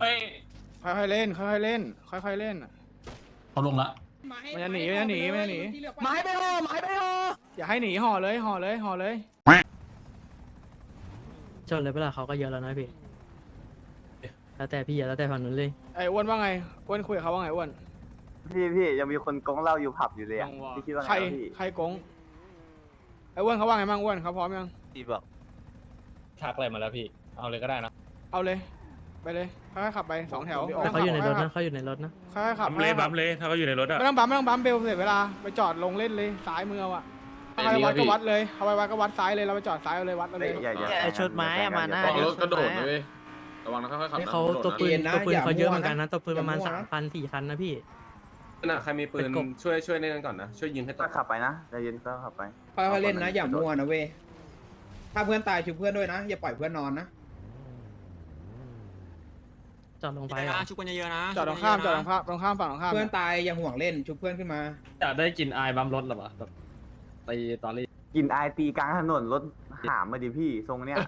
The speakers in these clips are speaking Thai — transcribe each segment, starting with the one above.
เอ้ยค่อยๆเล่น ค่อยๆเล่น ค่อยๆเล่น เขาลงละมันจะหนีมันจะหนีมันจะหนี ไม้ไปห่อไม้ไปห่ออย่าให้หนีห่อเลยห่อเลยห่อเลยชนเลยเวลาเขาก็เยอะแล้วนะพี่แล้วแต่พี่อะแล้วแต่ฝั่งนู้นเลย ไอ้อ้วนว่าไงอ้วนคุยกับเขาว่าไงอ้วน พี่พี่ยังมีคนกงเหล้าอยู่ผับอยู่เลยอะลองวะพี่คิดว่าไงใครวะพี่ใครโกงไอ้อ้วนเขาว่าไงบ้างอ้วนเขาพร้อมยัง พี่บอกทักอะไรมาแล้วพี่ เอาเลยก็ได้นะ เอาเลย ไปเลยค่อยๆขับไปสองแถวแต่เขาอยู่ในรถนะเขาอยู่ในรถนะค่อยๆขับบัมเลยค่อๆขับัมเลยถ้าเขาอยู่ในรถอะไม่ต้องบัมไม่ต้องบัมเบลเสียเวลาไปจอดลงเล่นเลยซ้ายมือเอาอะเอาไปวัดก็วัดเลยเอาไปวัดก็วัดซ้ายเลยเราไปจอดซ้ายเอาเลยวัดเอาเลยอย่าอย่าไอชุดไม้อะมาหน้าบอกเดี๋ยวรถกระโดดนะเว้ยระวังนะค่อยๆขับนี่นะเขากระโดดตัวปืนนะตัวปืนเขาเยอะเหมือนกันอย่ามั่วนะนะตัวปืนประมาณอย่ามั่วสามนะพันสี่คันนะพี่น่ะใครมีปืนเป็นกบช่วยช่วยเล่นกันก่อนนะช่วยยิงให้ตก็กขับไปนะใจเย็นก็ขับไปค่อยๆเล่นนะอย่ามั่วนะเว้ยถ้าเพื่อนตายชูเพื่อนด้วยนะอย่าปล่อยเพื่อนนอนนะ จอดลงไปอะชุบกันเยอะๆนะจอดตรงข้ามจอดตรงข้ามตรงข้ามฝั่งตรงข้ามเพื่อนตายอย่าห่วงเล่นชูเพื่อนขึ้นมาอยากได้กินอายบัมรถหรอวะแบบตีตอรี่กินไอตีกลางถนนรถหามมาดิพี่ทรงเนี้ย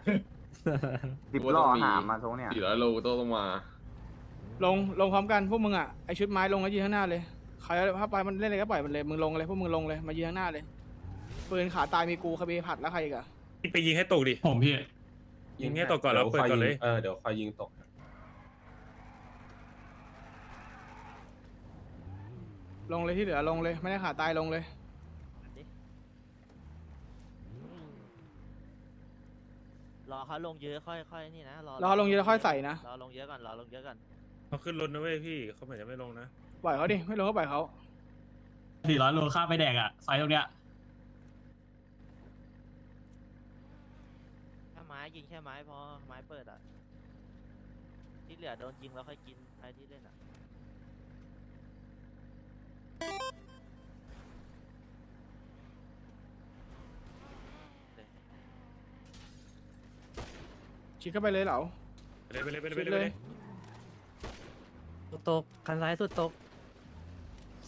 ดิบล้อหามมาทรงเนี้ย สี่ร้อยโลก็ต้องมา ลงลงพร้อมกันพวกมึงอะไอชุดไม้ลงแล้วยืนข้างหน้าเลยใครถ้าไปมันเล่นอะไรก็ปล่อยมันเลยมึงลงเลยพวกมึงลงเลยมายืนข้างหน้าเลยปืนขาตายมีกูคาเบผัดแล้วใครอีกอะ ไปยิงให้ตกดิผมพี่ยิงให้ตกก่อนแล้วเปิดก่อนเลย เออ เดี๋ยวคอยยิงตก ลงเลยที่เหลือลงเลย ไม่ได้ขาตายลงเลย รอเขาลงเยอะค่อยๆนี่นะรอรอลงเยอะแล้วค่อยใส่นะ รอลงเยอะก่อนรอลงเยอะก่อนเขาขึ้นรถนะเว้ยพี่เขาเหมือนจะไม่ลงนะ ปล่อยเขาดิ ไม่ลงก็ปล่อยเขา สี่ร้อยโลค่าไปแดกอะไซส์ตรงเนี้ยแค่ไม้ยิงแค่ไม้พอไม้เปิดอะที่เหลือโดนยิงแล้วค่อยกินใครที่เล่นอะ ชิดเข้าไปเลยเหรอ ไปเลยไปเลยไปเลยชิดไปเลเลยยตกคันซ้ายสุดตก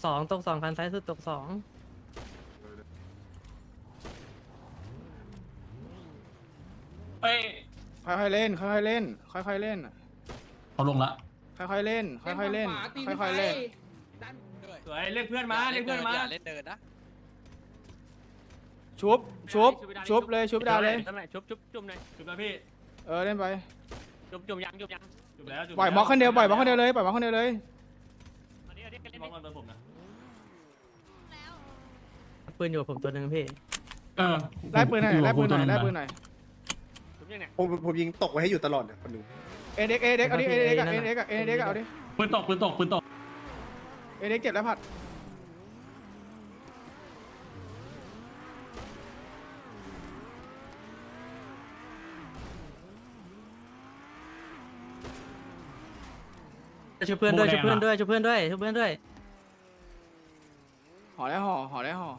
สองตกสองคันซ้ายสุดตกสองเอ้ยค่อยๆเล่น ค่อยๆเล่น ค่อยๆเล่น เขาลงละค่อยๆเล่น ค่อยๆเล่น ค่อยๆเล่น สวยเรียกเพื่อนมาเรียกเพื่อนมาเล่นเดินนะชุบ ชุบ ชุบเลย ชุบดาวเลยทำไมชุบชุบจุ่มหน่อยจุ่มแล้วพี่ เออเล่นไปจุ่มจุ่มยังจุ่มยังจุ่มแล้วจุ่มปล่อยม็อกคนเดียวปล่อยม็อกคนเดียวเลยปล่อยม็อกคนเดียวเลยม็อกมันโดนผมนะปืนอยู่กับผมตัวหนึ่งพี่ เออไล่ปืนหน่อยไล่ปืนหน่อยไล่ปืนหน่อยชุบยังเนี่ยผมผมยิงตกไว้ให้อยู่ตลอดเนี่ยคนหนึ่งเอเด็กเอเด็กเอาดิเอเด็กอะเอเด็กอะเอเด็กอะเอาดิปืนตกปืนตกปืนตกเอเด็กเจ็บแล้วผัด ช่วยเพื่อนด้วยช่วยเพื่อนด้วยช่วยเพื่อนด้วยช่วยเพื่อนด้วยห่อได้ห่อห่อได้ห่อ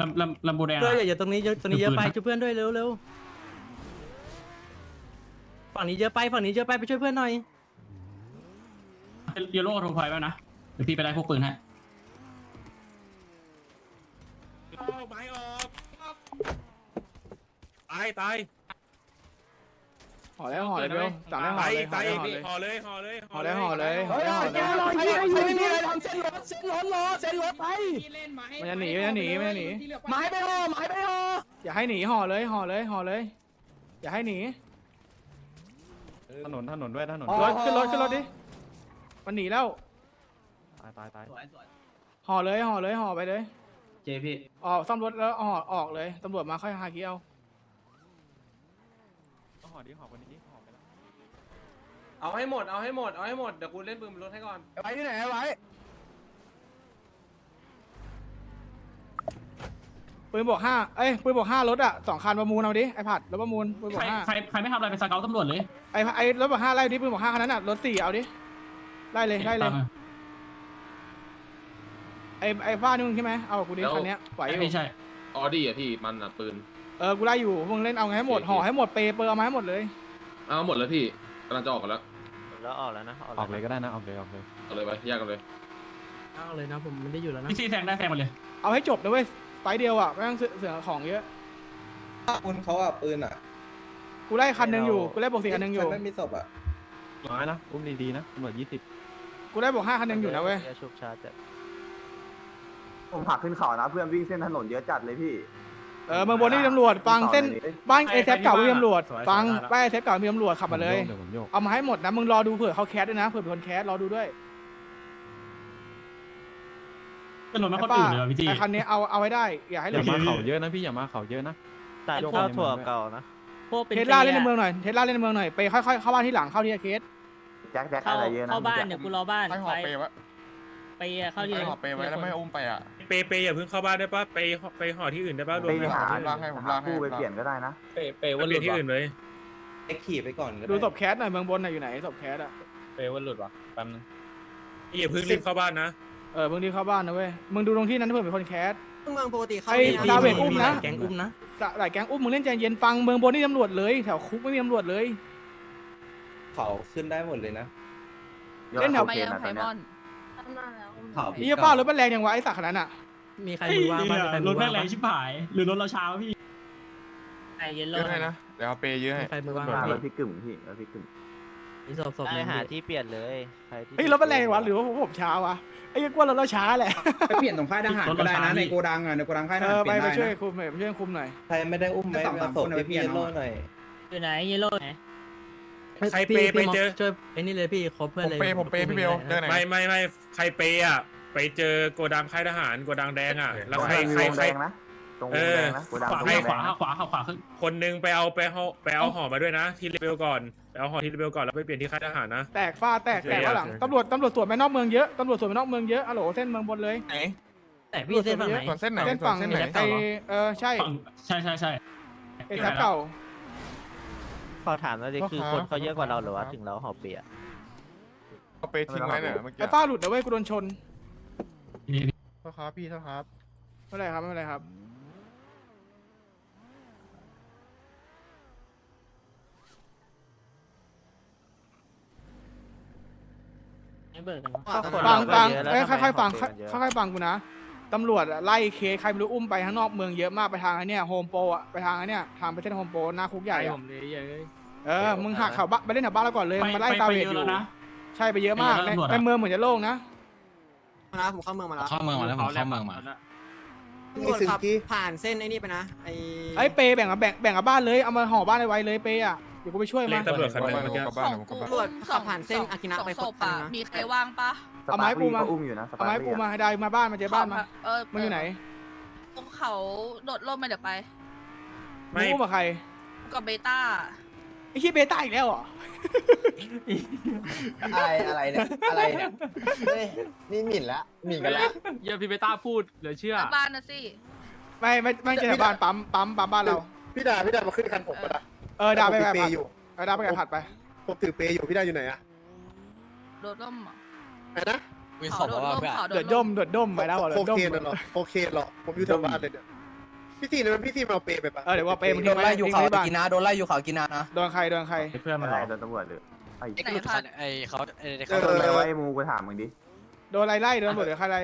ลำลำลำโบแดงเพื่อนอะอย่าตรงนี้เยอะตรงนี้เยอะไปปืนนะช่วยเพื่อนด้วยเร็วเร็วฝั่งนี้เยอะไปฝั่งนี้เยอะไปไปช่วยเพื่อนหน่อยเยลโล่โทรไฟไว้นะเดี๋ยวพี่ไปได้พวกปืนให้เอาไม้ออกตายตาย ห่อได้ห่อเลยเบลสั่งได้ห่อตายเลยตายห่อีอกได้ห่อห่เลอยเลยห่อเลยห่อได้ห่อเลยห่อเฮ้ยได้ห่อแกเลยรอเฮียใครไม่มีอะไรทำเส้นรถเส้นรถรอเส้นรถไปมันจะหนีมันจะหนีมันจะหนีไม้ไปห่อไม้ไปห่ออย่าให้หนีห่อเลยห่อเลยห่อเลยอย่าให้หนีถนนถนนด้วยถนนรถขึ้นรถขึ้นรถดิมันหนีแล้วตายตายตายห่อเลยห่อเลยห่อไปเลยเจพี่ออกซ่อมรถแล้วห่อออกเลยตำรวจมาค่อยหาคีเอาห่อ ดิห่อคนนี้ห่อไปแล้วเอาให้หมด เอาให้หมด เอาให้หมด เดี๋ยวกูเล่นปืนบนรถให้ก่อน ไว้ที่ไหนไว้ปืนบวกห้าเอ้ยปืนบวกห้ารถอะสองคันประมูลเอาดิไอผัดรถประมูลปืนบวใครกห้าใครใครไม่ทำอะไรไปสเกลตำรวจเลยไอไอรถบวกห้าไล่ดิปืนบวกห้าคันนั้นอะรถสี่เอาดิไล่เลยไล่เลยตามมาไอไอฟ้านี่มึงใช่ไหมเอากับกูดิคันเนี้ยไหวอยู่ไม่ใช่ ออดี้อะพี่มันอะปืน เออกูไล่อยู่มึงเล่นเอาไงให้หมดห่อให้หมดเปย์เปอร์เอามาให้หมดเลย เอาหมดแล้วพี่กำลังจะออกกันแล้วแล้วออกแล้วนะออกเลยก็ได้นะ ออกเลยออกเลยเอาเลยไปแยกกันเลย เอาเลยนะผมไม่ได้อยู่แล้วนะ พี่ซีแซงได้แซงมาเลย เอาให้จบนะเว้ยไฟต์เดียวอะไม่ต้องเสือเสือของเยอะปืนเขาอะปืนอะกูไล่คันหนึ่งอยู่กูไล่บวกสี่คันหนึ่งอยู่ไม่มีศพอะ น้อยนะ อุ้มดีๆนะตำรวจยี่สิบ กูไล่บวกห้าคันหนึ่งอยู่นะเว้ยหี้ชุบชาร์จอะผมผลักขึ้นเขานะ เพื่อนวิ่งเส้นถนนเยอะจัดเลยพี่ เออเมืองบนนี่ตำรวจฟังเส้นบ้านเอเซฟเก่ามีตำรวจสวยๆฟังได้ละบ้านเอเซฟเก่ามีตำรวจขับมาเลยเดี๋ยวผมโยกเอามาให้หมดนะ มึงรอดูเผื่อเขาแคสด้วยนะเผื่อเป็นคนแคสรอดูด้วยถนนไม่คนอื่นเลยว่ะพี่จีไอ้คันนี้เอาเอาไว้ได้ อย่าให้เหอลืย่าอมาเขาเยอะนะพี่อย่ามาเขาเยอะนะตัดยกข้าวให้มันถั่วด้วยเก่านะ พวกเป็นเทสลาปีเล่นในอะเมืองหน่อยเทสลาเล่นในเมืองหน่อยไปค่อยๆเข้าบ้านที่หลังเข้าที่เคส แจ็คแจ็คเข้าอะไรเยอะนะ เข้าบ้านพี่เดี๋ยวกูรอบ้านให้หไปอเป ไว้ไปอะเข้าที่ให้หอเปไว้แล้วไม่อุ้มไปอะเปย์เปย์อย่าเพิ่งเข้าบ้านได้ปะไปไปห่อที่อื่นได้ปะรวไปมไปหาห่อที่อื่นลากให้ผมหาลากให้คู่ไปผมลากเปลี่ยนก็ได้นะไปเปย์ที่อื่นเลยไอ้ขี่ไปก่อนก็ดูได้ศพแคสหน่อยเมืองบนน่ะอยู่ไหนศพแคสอะเปย์ว่าหลุดวะแป๊บนึงอย่าเพิ่งรีบเข้าบ้านนะเออมึงดีเข้าบ้านนะเว้ยมึงดูตรงที่นั้นเผื่อเป็นคนแคสเมืองปกติเขาไอ้ดาเวดอุ้มนะแกงอุ้มนะหลายแก๊งอุ้มมึงเล่นใจเย็นฟังเมืองบนนี่ตำรวจเลยแถวคุกไม่มีตำรวจเลยเขาขึ้นได้หมดเลยนะเล่นแถวยอดโอเคนะตอน เนี้ยเขาไอ้เหี้ยป้ารถมันแรงยังวะไอ้สักขนาดนั้นอะมีใครเฮ้ยมือว่างบ้างมีใครรมืถอแม่ว่างงแรบ้างงชิบหาย หรือรถเราเช้าพี่ ไอเยลโล่เยอะให้นะ เดี๋ยวเอาเปเยอะให้มีใครมือว่างหาบ้างรถพี่กึ่มพี่รถพี่กึ่มมีศพศพไปหนึ่งหาพี่ที่เปลี่ยนเลยใครที่เฮ้ยรถมันแรงวะหรือว่าผมช้าวะไอ้เหี้ยกว่ารถเราช้าแหละไปเปลี่ยนตรงค่ายทหารก็ได้นะในโกดังอะในโกดังค่ายทเอหารอเปไปลี่ยนไปได้ช่วยนะ คุมหน่อยไปช่วยคุมหน่อยใครไม่ได้อุ้มไหมสองสามคนไปเปลี่ยนเนาะอยู่ไหนเยลโล่ไหน ใครเปย์ไปพี่เจอ ช่วยไอ้นี่เลยพี่ครบเพื่อนเลยผมเปย์ผมเปย์พี่เบลเจอไหน ไม่ไม่ไม่ใครเปย์อะไปเจอโกดังค่ายทหารโกดังแดงอะแล้วตรงใครวงใครใครแดงนะตรงวงแดงนะโกดังขวาตรงวให้งแดขวางนะขวาขวาขวาขึ้นคนหนึงไปเอาไปห่อไปเอาห่อมาด้วยนะ ที่เลเวลก่อนไปเอาห่อที่เลเวลก่อนแล้วไปเปลี่ยนที่ค่ายทหารนะ แตกฟ้าแตกแตกข้างหลังตำรวจตำรวจสวนไปนอกเมืองเยอะตำรวจสวนไปนอกเมืองเยอะอะโหลเส้นเมืองบนเลยไหนแต่พี่เส้นฝั่งไหน ส่วนเส้นไหนเส้นส่วฝั่นงเส้นไหน ไอเออใช่ฝั่งใช่ใช่ใช่ไอแท็บเก่า ขอถามหน่อยดิคือคนเขาเยอะกว่าเราหรือว่าถึงเราหอบเปียเอาเปทิ้งไว้เนี่ยเมื่อกี้ไอป้าหลุดนะเว้ยกูโดนชนโทษครับพี่โทษครับไม่เป็นไรครับไม่เป็นไรครับไม่เบิกกันก็คนฟังเราก็ฟังเยอะแล้วเอ้ยทำไมค่อยๆฟังหอบเปียกันเยอะค่อยๆฟังกูนะ ตำรวจอะไล่เคสใครไม่รู้อุ้มไปข้างนอกเมืองเยอะมากไปทางไอ้เนี่ยโฮมโปรอะไปทางไอ้เนี่ยทางไปเส้นโฮมโปรหน้าคุกใหญ่อะเออมึงหักเขาบ้านไปเล่นแถวบ้านเราก่อนเลยไปมาไล่ไปตาไปเวเยทอะอยู่แล้วนะใช่ไปเยอะมากไปในเยอะแล้วตำรวจอะในเมืองเหมือนจะโล่งนะนะผมเข้าเมืองมาแล้วเข้าเมืองมาแล้วผมเข้าเมืองมาตำรวจขับผ่านเส้นไอ้นี่ไปนะไอ้ไอ้เปย์แบ่งกับแบ่งแบ่งกับบ้านเลยเอามาห่อบ้านไว้เลยเปย์อะ เดี๋ยวกูไปช่วยเลมาขตำรวจคันหนึงเมื่อกี้กลับบ้านผมกลับบ้านตำรวจขับผ่านเส้นอากินะไปศพบพกันอะนะ มีใครว่างปะสเอาปาไม้ร์ปูลี่มาก็อุ้มอยู่นะสเอาปาไม้ร์ปูลี่มาให้ได้มาบ้านมาเจอบ้านมาเออมึงอยู่ไหนตรงเขาโดดร่มมาเดี๋ยวไปมึงอุ้มกับใครกับเบต้า ไอ้ขี้ยเบต้าอีกแล้วเหรออะไรอะไรเนี่ย อะไรเนี่ยเฮ้ยนี่หมิ่นละหมิ่นกันละ เยอะพี่เบต้าพูดเหลือเชื่อแล้วบ้านนะสิ ไม่ไม่ไม่เจอบ้านปั๊มปั๊มปั๊มบ้านเรา พี่ดาพี่ดามาขึ้นคันผมปะล่ะ เออดาวไปแบบเปผัดย์อยู่เออดาวไปแบบผัดไปผมถือเปย์อยู่พี่ดาอยู่ไหนอะโดดร่มเหรอไหนนะเขาโดดร่มเขาโดเดือดดร่ด้มมเดือดด้มไปแล้วเหรอโคเดือดด้มเคนน่ะเหรอโคเคนเหรอผมอยู่แถวบ้านเลยเนี่ยพี่ซีเนี่ยมันพี่ซีมาเอาเปย์ไปปะเออเดี๋ยวว่าเปย์มึงทิ้งไว้ทิ้งไว้ที่บ้านกินนะโดนไล่อยู่เขากินนะนะโดนใครโดนใครเพื่อนไม่มาไรหรอโดนตำรวจหรือไอ้ไหนพัดไอ้เขาไอ้เอเขาโดนอะไรอวะไอ้มูกูถามมึงดิโดนอะไรไล่โดนตำรวจหรือใครไล่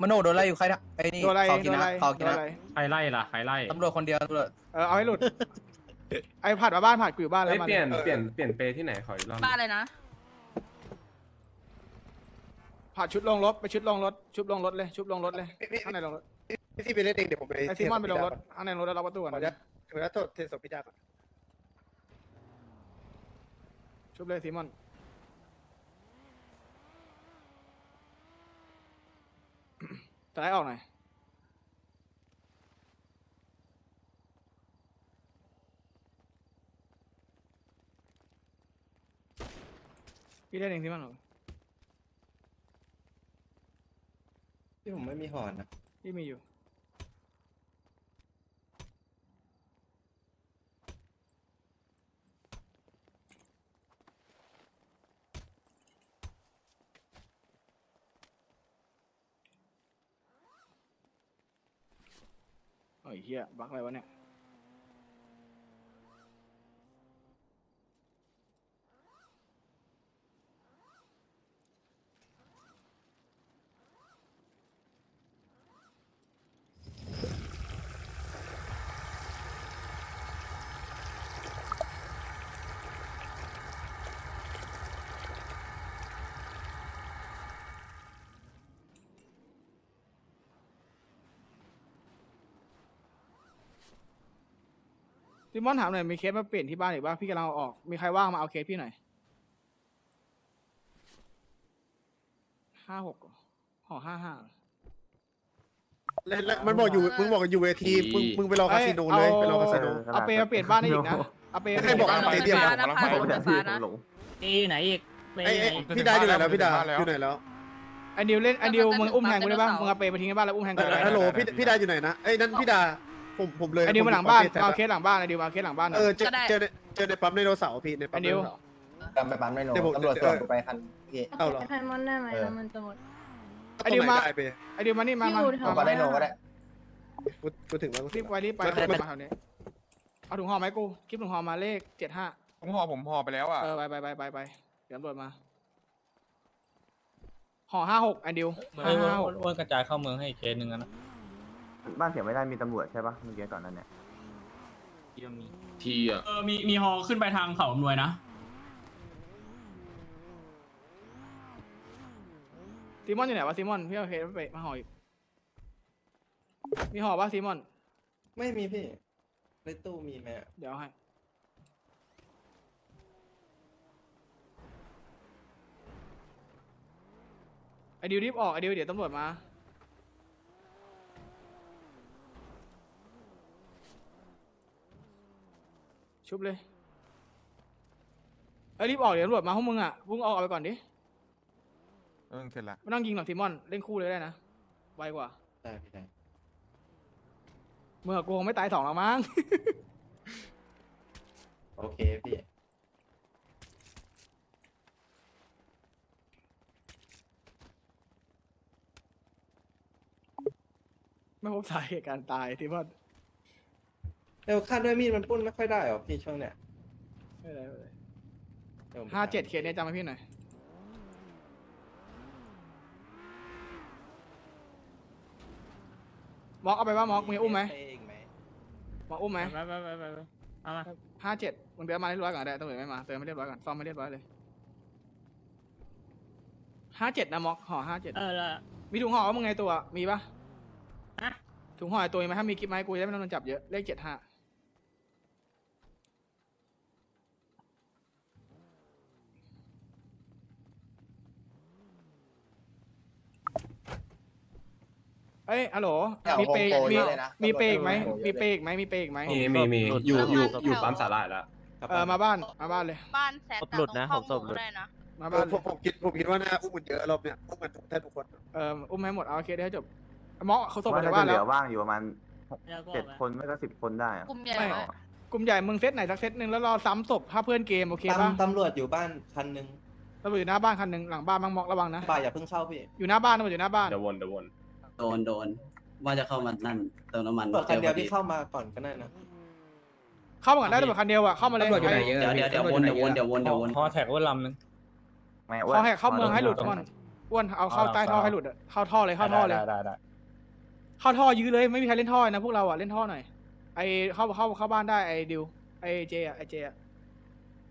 มโนโดนไล่อยู่ใครนะไอ้นี่โดนอะไรเขาโดกินนนะอะไรเขาโดกินนนะอะไรใครไล่ล่ะใครไล่ตำรวจคนเดียวตำรวจเออเอาให้หลุด ไอ้ผัดมาบ้านผัดกูอยู่บ้านแล้วเฮ้ยมันเปลี่ยนเปลี่ยนเปลี่ยนเปย์ที่ไหนขออีกรอบบ้านอะไรนะ ผัดชุดลงรถไปชุดลงรถชุบลงรถเลยชุบลงรถเลยพี่พี่ข้างในลงรถพี่ซีไปเล่นเองเดี๋ยวผมไปไอ้ซีมอนไปลงรถข้างในลงรถแล้วล็อกประตูก่อนขออนุญาตขออนุญาตโทษเทศพี่ดาก่อนชุบเลยซีมอนสไลด์ออกหน่อย พี่เล่นเองซีมอนเหรอที่ผมไม่มีหอนนะพี่มีอยู่โอ้ยเฮียบักอะไรวะเนี่ย ซิมอนถามหน่อยมีเคสมาเปลี่ยนที่บ้านอีกป่ะพี่กำลังเอาออกมีใครว่างมาเอาเคสพี่หน่อยห้าหกห่อห้าห้าแล้วมันบอกอยู่มึงบอกอยู่เวทีมึงมึงไปรอคาสิโนเลยไปรอคาสิโนเอาเปย์มาเปลี่ยนบ้านได้อีกนะเอาเปย์ใครบอกมาเอาเปลี่ยนเปย์เดียวฟ้านะพาโดนฟ้านะตีอยู่ไหนอีกไม่ไอ้ไหนไอ้พี่ดาอยู่ไหนแล้วพี่ดาอยู่ไหนแล้วไอ้ดิวเล่นไอ้ดิวมึงอุ้มแทงกูได้ป่ะมึงเอาเปย์ไปทิ้งในบ้านแล้วอุ้มแทงกูได้ฮัลโหลพี่พี่ดาอยู่ไหนนะไอ้นั่นพี่ดา ผมผมเลยไอ้ดิวมาหลังบ้านมาเอาเคสหลังบ้านไอ้ดิวมาเอาเคสหลังบ้านหน่เออยอเจอเจอในเจอในปั๊มไดโนเสาร์พี่ในปั๊มไดโนเสาร์จำไปปั๊มไม่ลงเดี๋ยวผมตำรวจเดี๋ส่ยวงไปคันพี่ เอาเหรอไพมอนได้ไหมแล้วมันจะหมด ไอ้ดิวมา ตรงไหนได้ไปไอ้ดิวมานี่มามาอยู่แถวมาได้ลงก็ได้กูกูถึงแล้วกูถึรีงบแล้วไปรีบไปแล้วมาแถวนี้เอาถุงห่อไหมกูคลิปถุงห่อมาเลขเจ็ดห้าผมห่อผมห่อไปแล้วอะ เออไปไปไปไปไปเดี๋ยวตำรวจมาห่อห้าหกไอ้ดิวห้าห้าหก อ้วนกระจายเข้าเมืองให้อีกเคสหนึ่งนะ บ้านเสียไม่ได้มีตำรวจใช่ปะเมื่อกี้ก่อนนั้นเนี่ยทีอะ เออมีมีฮอขึ้นไปทางเขาอำนวยนะซีมอนอยู่ไหนวะซีมอนพี่เอาเคสไปมาห่ออีกมีห่อป่ะซีมอน ไม่มีพี่ ในตู้มีไหมเดี๋ยวเอาให้ไอดิวรีบออกไอดิวเดี๋ยวตำรวจมา ชุบเลยไอยรีบออกเดี๋ยวตำรวจมาพวกมึงอะพวกมึงออกไปก่อนดิเออเสร็จละไม่ต้องยิงหรอกทีมอนเล่นคู่เลยได้นะไวกว่าได้พี่ได้เมื่อกูคงไม่ตายสองหรอกมั้ง โอเคพี่ไม่พบสาเหตุการตายทีมอน เร็วคาดด้วยมีดมันปุ้นไม่ค่อยได้หรอพี่ช่วงเนี้ยไม่เป็นไรไม่เป็นไรดี๋ยวผมห้าเจ็ดเคสเนี่ยจำให้พี่หน่อยมอกเอาไปว่ามอกมึงจะอุ้มไหมปเองไหมมอกอุ้มไหมไปไปไปไปไปเอามาห้าเจ็ดมึงเดินมาเรียบร้อยก่อนได้ตำรวจไม่มาเติมไม่เรียบร้อยก่อนซ่อมไม่เรียบร้อยเลยห้าเจ็ดนะมอกห่อห้าเจ็ดเออแล้วมีถุงห่อว่ามึงไงตัวมีปะฮะถุงห่อไอ้ตัวมีไหมถ้ามีกิ๊บไหมกูจะได้ไม่ต้องโดนจับเยอะเลขเจ็ดห้า เอ้ยฮัลโหลมีเปย์มีมีเปย์อีกไหมมีเปย์อีกไหมมีเปย์อีกไหมมีมีมีอยู่อยู่อยู่ปั๊มสาระเออมาบ้านมาบ้านเลย บ้านแซดศพหลุดนะตรงผมศพหลุดได้นะ มาเอบ้าอนผมผมคิดผมคิดว่าน่าอุ้มมันเยอะรอบเนี้ยอุ้มมันแทบทุกคน เอออุ้มให้หมดเอาเคสให้จบมอกเขาส่งว่ามาจากจะบ้านเหแล้ลืว อว่างอยู่ประมาณหกเจ็เจ็ดดคคนนไม่ก็สิบคนได้อะกลุ่มใหญ่ไม่ไหมกลุ่มใหญ่มึงเซตไหนสักเซตหนึ่งแล้วรอซ้ำศพถ้าเพื่อนเกมโอเคปะตำรวจอยู่บ้านคันหนึงตำรวจอยู่หน้าบ้านคันหนึ่งหลังบ้านมังมอกระวังนะบ่ายอย่าเพิ่งเข้าพี่อยู่หน้าบ้านตำรวจอยู่หน้าบ้านเดี๋ยววนเดี๋ยววน โดนโดน ว่าจะเข้ามานั่นเติมน้ำมันตำรวจคันเดียวพี่เข้ามาก่อนก็ได้นะเข้ามาก่อนได้ตำรวจคันเดียวอะเข้ามาเลยตำรวจอยู่ไหนเยอะเดี๋ยวเดี๋ยวเดี๋ยววนเดี๋ยววนเดี๋ยววนเดี๋ยววนพอแท็กว่าลำนึงไม่ขอแหกเข้าเมืองให้หลุดก่อนอ้วนเอาเข้าใต้ท่อให้หลุดอะเข้าท่อเลยเข้าท่อเลย ได้ได้ได้เข้าท่อยื้อเลยไม่มีใครเล่นท่อนะพวกเราอะเล่นท่อหน่อยไอเข้าเข้าเข้าบ้านได้ไอดิวไอเจอะไอเจอะ